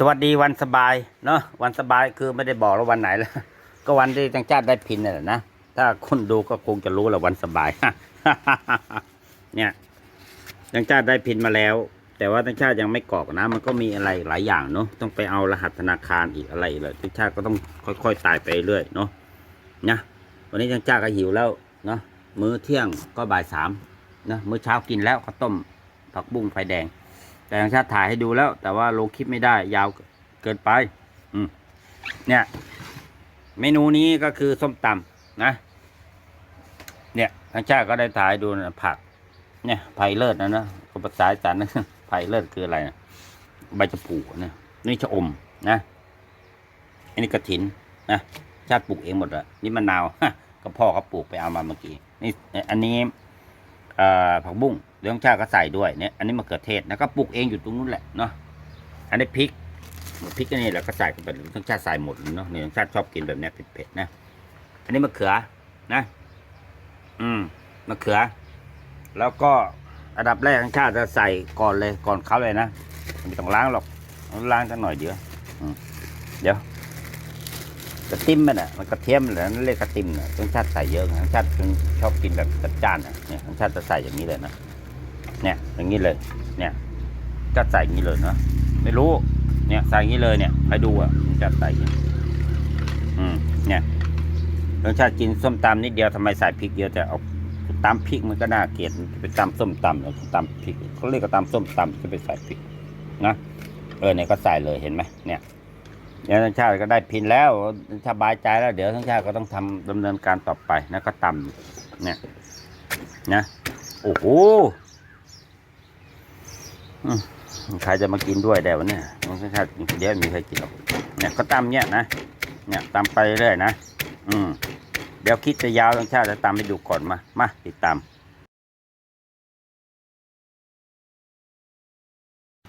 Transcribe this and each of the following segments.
สวัสดีวันสบายเนาะวันสบายคือไม่ได้บอกแล้ววันไหนแล้วก็วันที่จังชาติได้พินนั่แหละนะถ้าคนดูก็คงจะรู้แหละวันสบาย เนี่ยจังชาติได้พินมาแล้ว แต่ว่าจังชาติยังไม่กรอกนะ มันก็มีอะไรหลายอย่างเนาะต้องไปเอารหัสธนาคารอีกอะไรเลยจังชาติก็ต้องค่อยๆตายไปเรื่อยเนาะนะวันนี้จังชาติก็หิวแล้วเนาะมื้อเที่ยงก็บ่ายสามนะมื้อเช้ากินแล้วข้าวต้มผักบุ้งไฟแดง แต่ทางชาติถ่ายให้ดูแล้ว แต่ว่าลงคลิปไม่ได้ ยาวเกินไป อืมเนี่ย เมนูนี้ก็คือส้มตำนะ เนี่ยทางชาติก็ได้ถ่ายดูนะผัก เนี่ยไผ่เลิศนะนะก็ภาษาอีสานนะไผ่เลิศคืออะไรนะใบชะพูนะนี่ชะอมนะ อันนี้กระถินนะชาติปลูกเองหมดอะนี่มะนาวก็พ่อเขาปลูกไปเอามาเมื่อกี้นี่อันนี้ผักบุ้ง เรื่องชาก็ใส่ด้วยเนี่ยอันนี้มะเขือเทศแล้วก็ปลูกเองอยู่ตรงนู้นแหละเนาะอันนี้พริกพริกอันนี้เราก็ใส่กันไปทั้งชาติใส่หมดเนาะเนี่ยทั้งชาติชอบกินแบบเนี้ยเผ็ดๆนะ อันนี้มะเขือนะ อืมมะเขือ แล้วก็อันดับแรกทั้งชาติจะใส่ก่อนเลยก่อนเขาเลยนะไม่ต้องล้างหรอกล้างสักหน่อยเดียวเดี๋ยวกระติมมันอะมันกระเทียมเหรอนั่นเรียกกระติมนะทั้งชาติใส่เยอะทั้งชาติชอบกินแบบจัดจ้านอะเนี่ยทั้งชาติจะใส่อย่างนี้เลยนะ เนี่ยอย่างนี้เลย เนี่ยก็ใส่อย่างนี้เลยเนาะไม่รู้ เนี่ยใส่อย่างนี้เลยเนี่ยใครดูอะทั้งชาติใส่อย่างนี้อืมเนี่ยทั้งชาติกินส้มตำนิดเดียวทำไมใส่พริกเยอะแต่เอาตำพริกมันก็น่าเกลียดไปตำส้มตำแล้วตำพริกเขาเรียกว่าตำส้มตำจะไปใส่พริกนะเออเนี่ยก็ใส่เลยเห็นไหมเนี่ยเดี๋ยวทั้งชาติก็ได้พินแล้วสบายใจแล้ว เดี๋ยวทั้งชาติก็ต้องทำดำเนินการต่อไปนะก็ตำเนี่ยนะโอ้โห ใครจะมากินด้วยได้วเนี่ยทั้งชาติกินคนเดียวมีใครกินหรอกเนี่ยก็ตำเนี่ยนะเนี่ยตำไปเรื่อยนะอืมเดี๋ยวคิดจะยาวทั้งชาติจะตำให้ดูก่อนมามาติดตาม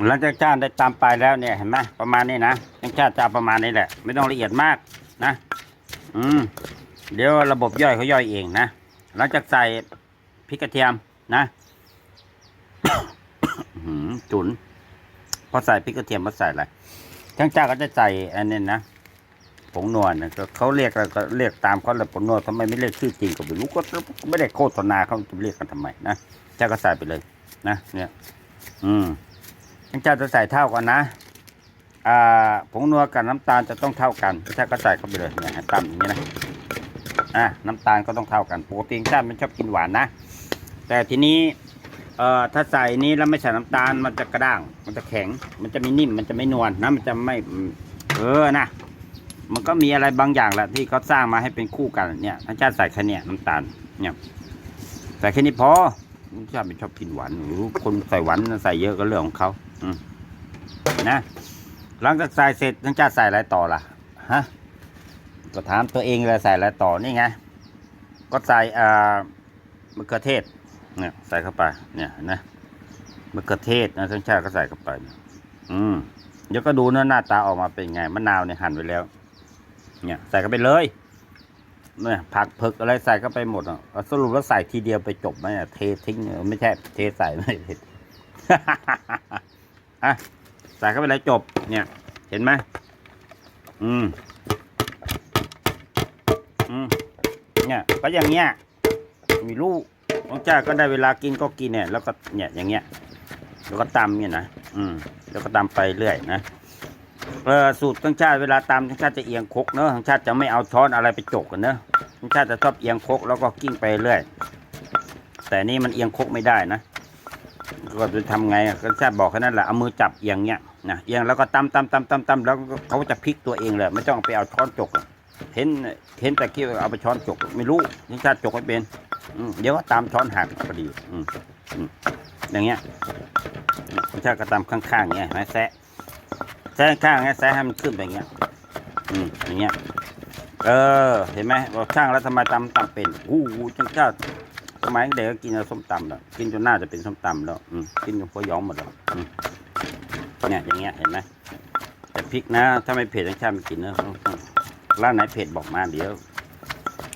หลังจากชาติได้ตามไปแล้วเนี่ยเห็นไหมประมาณนี้นะยังชาติจะประมาณนี้แหละ ไม่ต้องละเอียดมากนะ อืมเดี๋ยวระบบย่อยเขาย่อยเองนะหลังจากใส่พริกกระเทียมนะ จุนพอใส่พริกกระเทียมมาใส่อะไรทั้งจ้าก็จะใส่อันนี้นะผงนวลนะก็เขาเรียกก็เรียกตามเขาแหละผงนวลทำไมไม่เรียกชื่อจริงก็ไม่รู้ก็ไม่ได้โฆษณาเขาจะเรียกกันทำไมนะเจ้าก็ใส่ไปเลย นะ เนี่ย อืมทั้งเจ้าจะใส่เท่ากันนะอ่าผงนัวกับน้ำตาลจะต้องเท่ากันเจ้าก็ใส่เข้าไปเลยเนี่ยให้ตำอย่างนี้นะอะน้ำตาลก็ต้องเท่ากันปกติเจ้ามันชอบกินหวานนะแต่ทีนี้ เอ่อถ้าใส่นี้แล้วไม่ใส่น้ำตาลมันจะกระด้าง มันจะแข็ง มันจะไม่นิ่ม มันจะไม่นวลนะ มันจะไม่ เออนะ มันก็มีอะไรบางอย่างแหละที่เขาสร้างมาให้เป็นคู่กันเนี่ยท่านเจ้าใส่แค่เนี้ยน้ำตาล เนี่ย ใส่แค่นี้พอชอบไม่ชอบกินหวานหรือคนใส่หวานใส่เยอะก็เรื่องของเขาอืมนะ หลังจากใส่เสร็จทั้งชาติใส่อะไรต่อล่ะ ฮะ ก็ถามตัวเองเลยใส่อะไรต่อนี่ไง ก็ใส่เอ่ามะเขือเทศ เนี่ยใส่เข้าไป เนี่ยนะมะเขือเทศนะทั้งชาติก็ใส่เข้าไป อืมเดี๋ยวก็ดูนะหน้าตาออกมาเป็นไงมะนาวเนี่ยหั่นไว้แล้ว เนี่ยใส่เข้าไปเลยเนี่ยผักเผือกอะไรใส่เข้าไปหมดอะสรุปแล้วใส่ทีเดียวไปจบไหมอะเททิ้งไม่ใช่เทใส่ไม่ผิดอะใส่เข้าไปเลยจบ เนี่ย เห็นไหมอืมอืมเนี่ยก็อย่างเงี้ยมีลูก น้องจ้าก็ได้เวลากินก็กินเนี่ย แล้วก็เนี่ยอย่างเงี้ย แล้วก็ตำเนี่ยนะอืม แล้วก็ตำไปเรื่อยนะเออสูตรทั้งชาติเวลาตำทั้งชาติจะเอียงคกเนอะทั้งชาติจะไม่เอาช้อนอะไรไปจกกันเนอะทั้งชาติจะชอบเอียงคกแล้วก็กิ้งไปเรื่อยแต่นี่มันเอียงคกไม่ได้นะก็จะทำไงทั้งชาติบอกแค่นั้นแหละเอามือจับเอียงเนี้ยนะเอียงแล้วก็ตำตำตำตำตำแล้วเขาจะพลิกตัวเองเลยไม่ต้องไปเอาช้อนจกเห็นเห็นแต่คิดเอาไปช้อนจก ไม่รู้ทั้งชาติจกไม่เป็น เดี๋ยวก็ตามช้อนหักพอดีอืมอืมอย่างเงี้ยทั้ชาก็ตำข้างๆเงี้ยเห็นไหมแซะแซะข้างเงี้ยแซะให้มันขึ้นไปเงี้ยอืมอย่างเงี้ยเออ เห็นไหมบอกช่างแล้วทำไมตำตำเป็นอู้หูจังเจ้าสมัยเด็กก็กินเอาส้มตำแล้วกินจนหน้าจะเป็นส้มตำแล้วอืกินจนหัวย้อมหมดแล้วเนี่ยอย่างเงี้ยเห็นไหมแต่พริกนะ ถ้าไม่เผ็ดทั้งชาติไม่กินนะร้านไหนเผ็ดบอกมาเดี๋ยว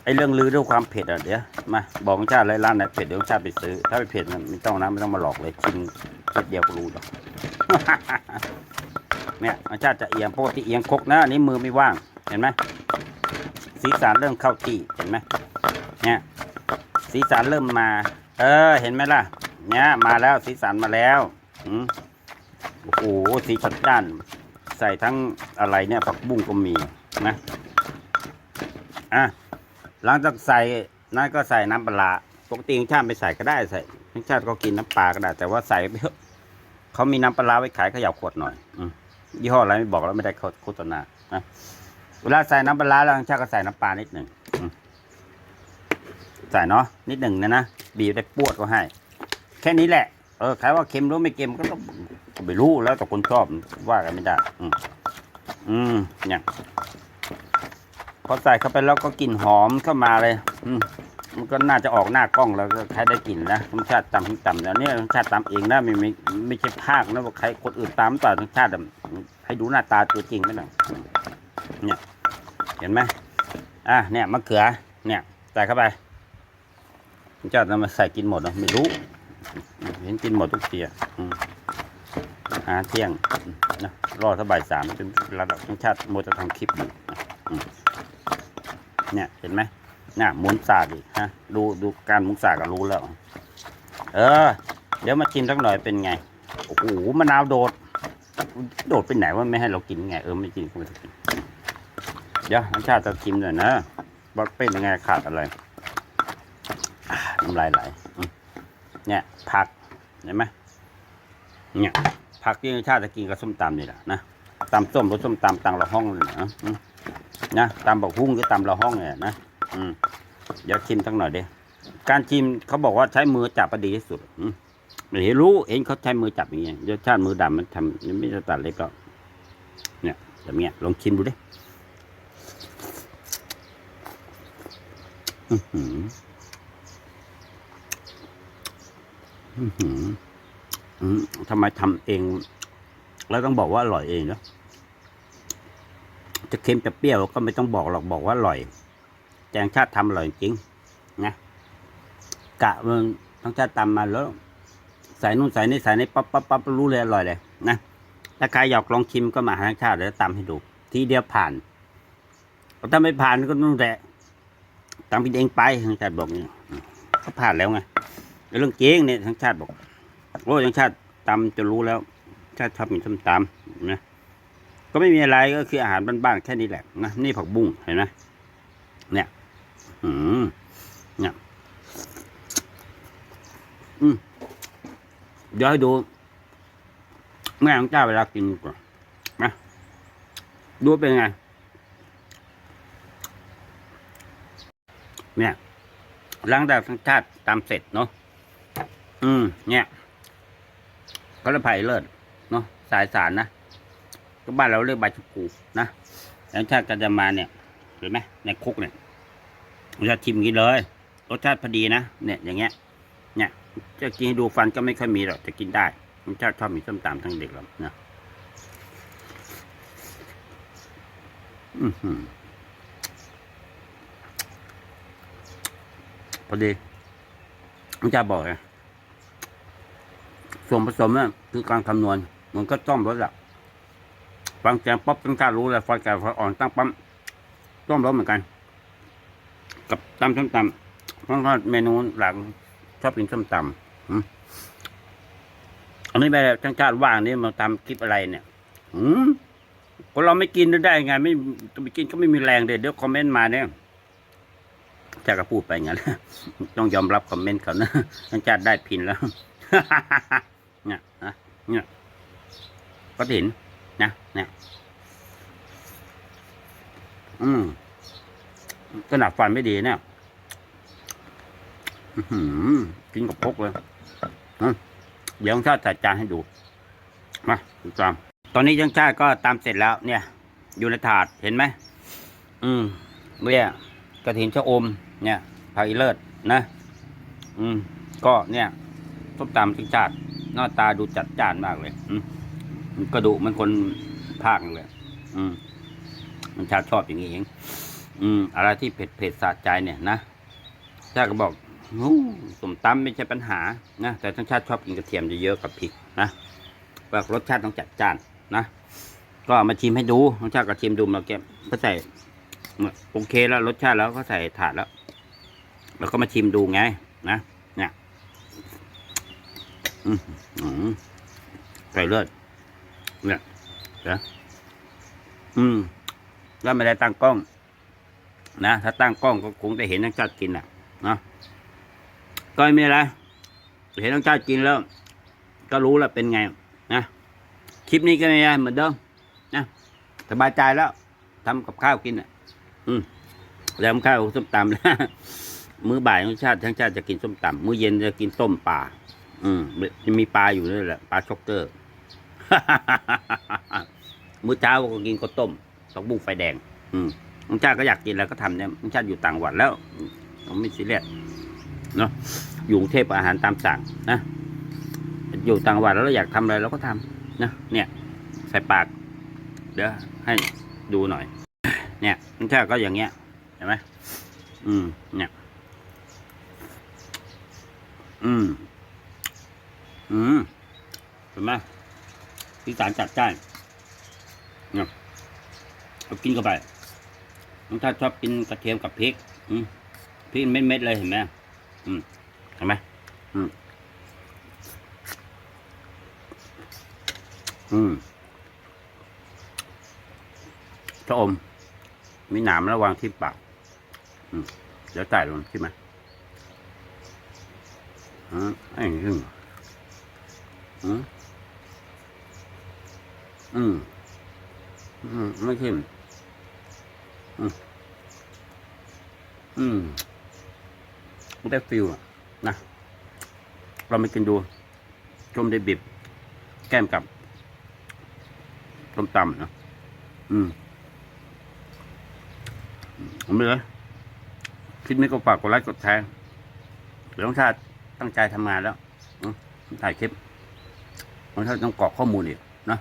ไอ้เรื่องลือด้วยความเผ็ดอะเดี๋ยวมาบอกชาติเลยร้านไหนเผ็ดเดี๋ยวชาติไปซื้อ ถ้าไม่เผ็ดมันไม่ต้องนะไม่ต้องมาหลอกเลยชิมเผ็ดเดียวก็รู้หรอกเนี่ยรสชาติจะเอียงปกติเอียงคกนะอันนี้มือไม่ว่างเห็นไหมสีสันเริ่มเข้าที่เห็นไหมเนี่ยสีสันเริ่มมา เออเห็นไหมล่ะ เนี่ยมาแล้วสีสันมาแล้วอืมโอ้โหสีจัดจ้าน ใส่ทั้งอะไรเนี่ยผักบุ้งก็มีนะอะ หลังจากใส่นั่นก็ใส่น้ำปลาปกติชาติไม่ใส่ก็ได้ใส่ของชาติก็กินน้ำปลาก็ได้ แต่ว่าใส่ไปเขามีน้ำปลาไว้ขายเขย่าขวดหน่อยอืยี่ห้ออะไรไม่บอกแล้วไม่ได้โฆษณานะเวลาใส่น้ำปลาแล้วของชาติก็ใส่น้ำปลานิดหนึ่งใส่เนาะนิดหนึ่งนะนะบีบได้ปวดก็ให้ แค่นี้แหละเออใครว่าเค็มหรือไม่เค็มก็ต้องไม่รู้แล้วแต่คนชอบว่ากันไม่ได้ อืมอืมเนี่ย พอใส่เข้าไปแล้วก็กลิ่นหอมเข้ามาเลยอืมมันก็น่าจะออกหน้ากล้องแล้วก็ใครได้กลิ่นนะรรมชาติตำที่ำแล้วเนี่ยรรมชาติตำเองนะไม่ไม่ไม่ใช่ภาคนะว่าใครคนอื่นตำต่อรรมชาติให้ดูหน้าตาตัวจริงไม่หน่อยเนี่ยเห็นไหมอะเนี่ยมะเขือ เนี่ยใส่เข้าไปรรมชาตินำมาใส่กินหมดเหรอไม่รู้เห็นกินหมดทุกทีอะอืมหาเที่ยงนะรอสบายสามจนระดับทั้งชาติโมจะทำคลิปอยู่ เนี่ยเห็นไหมน่ะหมุนสากอีกฮะดูดูการหมุนสากก็รู้แล้ว เออ เดี๋ยวมาชิมสักหน่อยเป็นไงโอ้โหมะนาวโดด โดดไปไหนว่าไม่ให้เรากินไง เออไม่กินก็ไม่ต้องกินเดี๋ยวทั้งชาติจะชิมหน่อยนะว่าเป็นยังไงขาดอะไรน้ำลายไหลเนี่ยผักเห็นไหมเนี่ยผักที่ชาติจะกินกับส้มตำนี่แหละนะตำส้มรือส้มตำตังละห้องเลยนะอืม นะตำบักหุ้งหรือตำละห้องเนี่ยนะอืมเดี๋ยวชิมสักหน่อยเดีการชิมเขาบอกว่าใช้มือจับประดีที่สุดอืมเห็นรู้เห็นเขาใช้มือจับอย่างเงี้ยเดี๋ยวชาติมือดำมันทำไม่จะตัดเล็กก็เนี่ยแบบเนี้ยลองชิมดูดิอื้อหืออื้อหือทำไมทำเอง แล้วต้องบอกว่าอร่อยเองเนาะ จะเค็มจะเปรี้ยวก็ไม่ต้องบอกหรอกบอกว่าอร่อย แจงชาติทำอร่อยจริงนะกะมันทั้งชาติตำมาแล้วใส่นู่นใส่นี่ใส่นี่ปั๊บปั๊บปั๊บรู้เลยอร่อยเลยนะถ้าใครอยากลองชิมก็มาหาทั้งชาติเดี๋ยวตำให้ดูทีเดียวผ่านถ้าไม่ผ่านก็นู่นแหละตำกินเองไปทั้งชาติบอกนี่ก็ผ่านแล้วไงเรื่องเจริงเนี่ยทั้งชาติบอกโอ้ทั้งชาติตำจะรู้แล้ว ชาติชอบกินส้มตำนะ ก็ไม่มีอะไรก็คืออาหารบ้านๆแค่นี้แหละนะนี่ผักบุ้งเห็นไหมเนี่ย อืมเนี่ยอืมเดี๋ยวให้ดู แม่ของเจ้าเวลากินก่อนนะดูเป็นไง เนี่ยหลังจากทั้งชาติตามเสร็จเนาะอืม เนี่ยก็เลยไผ่เลิศเนาะสายสารนะ ก็บ้านเราเรียกใบชะพูนะแล้วชาติก็จะมาเนี่ยเห็นไหมในคุกเนี่ยเราจะชิมอย่างนี้เลยรสชาติพอดีนะเนี่ยอย่างเงี้ยเนี่ยจะกินให้ดูฟันก็ไม่ค่อยมีหรอกจะกินได้รสชาติชอบมีส้มตำทั้งเด็กหรอกนะอือหือพอดีมันจะบอกไงส่วนผสมเนี่ยคือการคำนวณมันก็ต้อมรสอะ ฟังแกงป๊อปต้องการรู้เลยไฟแกงไฟอ่อนตั้งปั๊มต้มรสเหมือนกัน กับตำส้มตำเพราะว่าเมนูหลังชอบกินส้มตำอันนี้ไปช่างชาติว่างนี่มาทำคลิปอะไรเนี่ยอืมคนเราไม่กินได้ไง ไม่จะไปกินก็ไม่มีแรงเดี๋ยวเดี๋ยวคอมเมนต์มาเนี่ยชาติก็พูดไปงั้นต้องยอมรับคอมเมนต์เขานะท่านชาติได้พินแล้วเนี่ยนะเนี่ยก็เห็น นะเนี่ยอืมขนาดฟันไม่ดีเนี่ยอื้อหือกินกับพกเลยอืมเดี๋ยวชาติจัดจานให้ดู มาดูตาม ตอนนี้ยังชาติก็ตามเสร็จแล้ว เนี่ย อยู่ในถาดเห็นไหม อืมเนี่ยกระถินชะอม เนี่ยผักอีเลิศนะ อืม ก็เนี่ยส้มตำทิ้งชาติหน้าตาดูจัดจ้านมากเลย อืม มันกระดูกมันคนภาคเลยอืม มันชาชอบอย่างนี้เอง อืม อะไรที่เผ็ดเผ็ดสะใจเนี่ยนะชาก็บอกโอ้ส้มตำไม่ใช่ปัญหา นะ แต่ทั้งชาติชอบกินกระเทียมเยอะๆกับพริกนะแบบรสชาติต้องจัดจ้านนะ ก็มาชิมให้ดูรสชาติก็ชิมดูมาเก็บก็ใส่โอเคแล้วรสชาติแล้วก็ใส่ถาดแล้วแล้วก็มาชิมดูไง นะเนี่ยอืมอืมใส่เลือด เนี่ยเดี๋ยวอืมแล้วไม่ได้ตั้งกล้อง นะถ้าตั้งกล้องก็คงจะเห็นนักจัดกินอะนะก็ไม่มีอะไรเห็นนักจัดกินแล้ว ก็รู้แล้วเป็นไงนะคลิปนี้ก็ไม่ได้เหมือนเดิมนะสบายใจแล้วทำกับข้าวกินอะ อืมแล้วข้าวส้มตำแล้วมื้อบ่ายของชาติทั้งชาติจะกินส้มตำมื้อเย็นจะกินต้มปลาอืมจะมีปลาอยู่ด้วยแหละปลาช็อกเกอร์ มื้อเช้าก็กินข้าวต้มตอกบุ้งไฟแดง อืมน้องชาติก็อยากกินแล้วก็ทำเนี่ยน้องชาติอยู่ต่างจังหวัดแล้วผมไม่ซีเรียสเนาะอยู่กรุงเทพอาหารตามสั่งนะอยู่ต่างจังหวัดแล้วเราอยากทำอะไรเราก็ทำนะเนี่ย ใส่ปาก เดี๋ยวให้ดูหน่อย เนี่ยน้องชาติก็อย่างเงี้ยเห็นไหมอืม เนี่ย อืม อืมเห็นไหม ที่สารจัดจ้านเนี่ยเอากินเข้าไปน้องท่านชอบกินกระเทียมกับพริกพริกเม็ดๆเลยเห็นไหมอืมเห็นไหมอืมอืมชะอม มีหนามระวางที่ปากเดี๋ยวจ่ายลงใช่ไหมอืมไอ้หึ่งอืม อืมอืมไม่เข้มอืมอืมได้ฟิลอะนะเราไปกินดู ชมได้บิบ แก้มกับต้มตำนะอืมผมเลยคลิปนี้ก็ฝากกดไลค์กดแชร์เดี๋ยวน้องชาติตั้งใจทำงานแล้วถ่ายคลิปน้องชาติต้องกรอกข้อมูลอีกนะ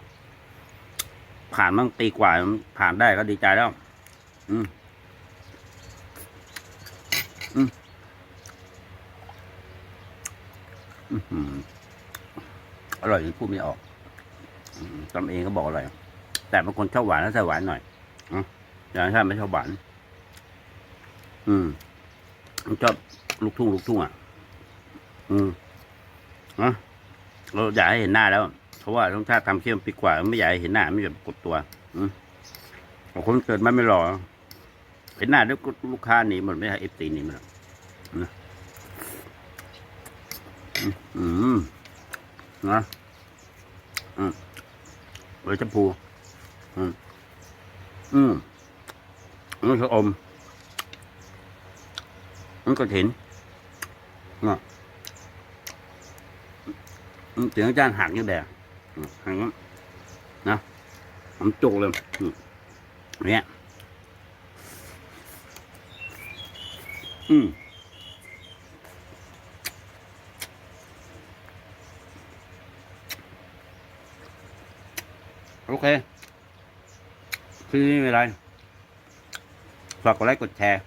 ผ่านมั่งตีกว่าผ่านได้ก็ดีใจแล้ว อืมอืมอื้อร่อยจนพูดไม่ออกอืมตำเองก็บอกอร่อยแต่บางคนชอบหวานแล้วใส่หวานหน่อยอะอย่างถ้าไม่ชอบหวาน อืมผมชอบลูกทุ่งลูกทุ่งอะ อืมอะเราอยากให้เห็นหน้าแล้ว เพราะว่าต้องชาติทำเข้มปีกว่าไม่อยากให้เห็นหน้าไม่อยากกดตัวอืมบางคนเกิดมาไม่หล่อเห็นหน้าแล้วก็ลูกค้าหนีหมดไม่ให้เอฟซีหนีหมดอกนะอืมนะอืมเบอร์ชมพูอืมอืมมันก็อมมันก็เห็นนะเสียงอาจารย์หักนี่แดง อืมหักงั้นนะผมจุกเลยเนี่ยอืมโอเคคือไม่เป็นไรฝากกดไลค์กดแชร์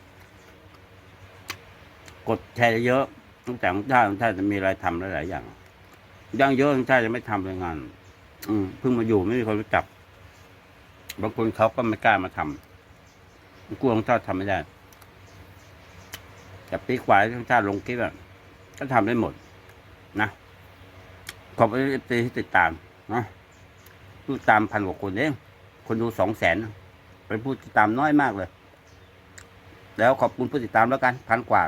กดแชร์เยอะตั้งแต่ของท่าของท่านจะมีอะไรทำหลายๆอย่าง ย่างเยอะของท่าจะไม่ทำเลยงาน อืมเพิ่งมาอยู่ไม่มีคนรู้จัก บางคนเขาก็ไม่กล้ามาทำกลัวของท่าทำไม่ได้แต่ปีกว่าของท่าลงคลิปอะก็ทำได้หมด นะขอบคุณที่ติดตามนะผู้ติดตามพันกว่าคนเองคนดูสองแสนเป็นผู้ติดตามน้อยมากเลย แล้วขอบคุณผู้ติดตามแล้วกันพันกว่า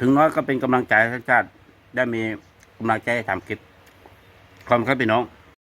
ถึงน้อยก็เป็นกำลังใจให้ชาติ ได้มีกำลังใจให้ทำคลิปขอบคุณครับพี่น้อง